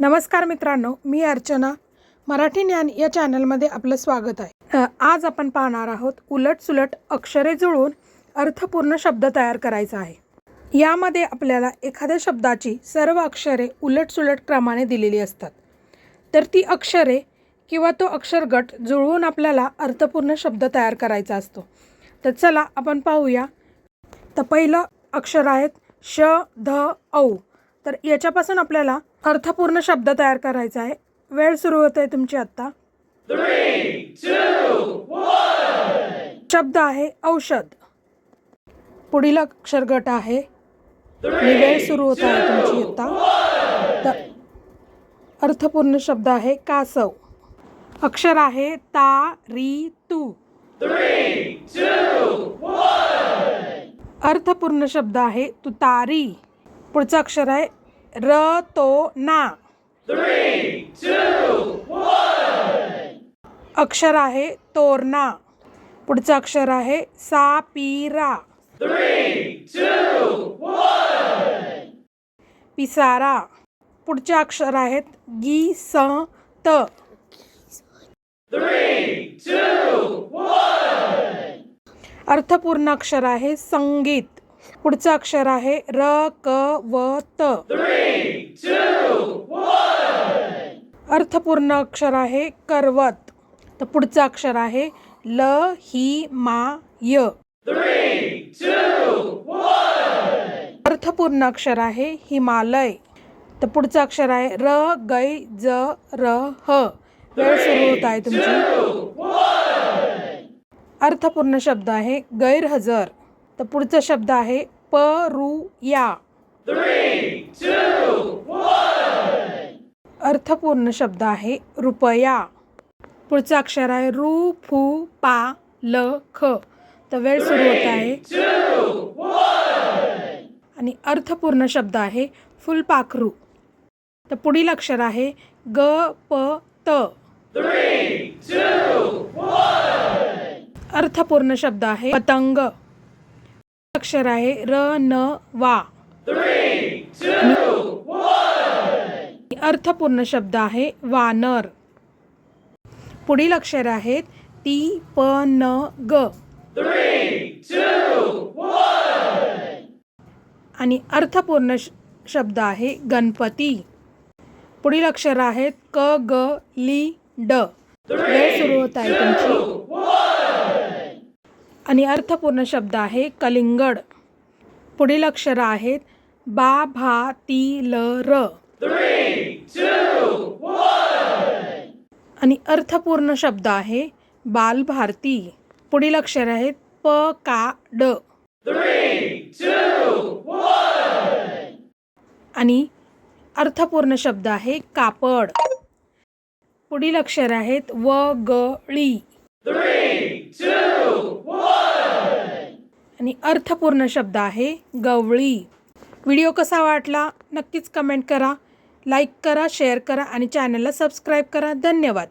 नमस्कार मित्रांनो मी अर्चना. मराठी ज्ञान या चॅनलमध्ये आपलं स्वागत आहे. आज आपण पाहणार आहोत उलट सुलट अक्षरे जुळून अर्थपूर्ण शब्द तयार करायचा आहे. यामध्ये आपल्याला एखाद्या शब्दाची सर्व अक्षरे उलटसुलट क्रमाने दिलेली असतात. तर ती अक्षरे किंवा तो अक्षरगट जुळवून आपल्याला अर्थपूर्ण शब्द तयार करायचा असतो. तर चला आपण पाहूया. तर पहिलं अक्षर आहेत श ध औ. तर याच्यापासून आपल्याला अर्थपूर्ण शब्द तयार करायचा आहे. वेळ सुरू होत आहे तुमची आत्ता. शब्द आहे औषध. पुढील अक्षर गट आहे. वेळ सुरू होत आहे तुमची आत्ता. तर अर्थपूर्ण शब्द आहे कासव. अक्षर आहे ता री तू. अर्थपूर्ण शब्द आहे तुतारी. पुढचं अक्षर आहे र तो ना. अक्षर आहे तोरणा. पुढचं अक्षर आहे सा सापीरा. पिसारा. पुढचे अक्षर आहेत गी स त अर्थपूर्ण अक्षर आहे संगीत. पुढचं अक्षर आहे र क व त. अर्थपूर्ण अक्षर आहे करवत. तर पुढचं अक्षर आहे ल ही मा य. अर्थपूर्ण अक्षर आहे हिमालय. तर पुढचं अक्षर आहे र गै ज र ह. वेळ सुरू होत आहे तुमची. अर्थपूर्ण शब्द आहे गैरहजर. तर पुढचा शब्द आहे प रु या. अर्थपूर्ण शब्द आहे रुपया. पुढचं अक्षर आहे रु फु पा ल ख. तर वेळ सुरू होत आहे. आणि अर्थपूर्ण शब्द आहे फुलपाखरू. तर पुढील अक्षर आहे ग प त. अर्थपूर्ण शब्द आहे पतंग. अक्षर आहे र न वा. अर्थपूर्ण शब्द आहे वानर. पुढील अक्षर आहेत ती प न ग. आणि अर्थपूर्ण श- शब्द आहे गणपती. पुढील अक्षर आहेत क ग ली ड. वेळ सुरू होत आहे तुमची. आणि अर्थपूर्ण शब्द आहे कलिंगड. पुढील अक्षरं आहेत बा भा ती ल र. आणि अर्थपूर्ण शब्द आहे बालभारती. पुढील अक्षर आहेत प का ड. आणि अर्थपूर्ण शब्द आहे कापड. पुढील अक्षर आहेत व ग ळी. अर्थपूर्ण शब्द आहे गवळी. व्हिडिओ कसा वाटला नक्कीच कमेंट करा लाईक करा शेअर करा आणि चॅनलला सबस्क्राईब करा. धन्यवाद.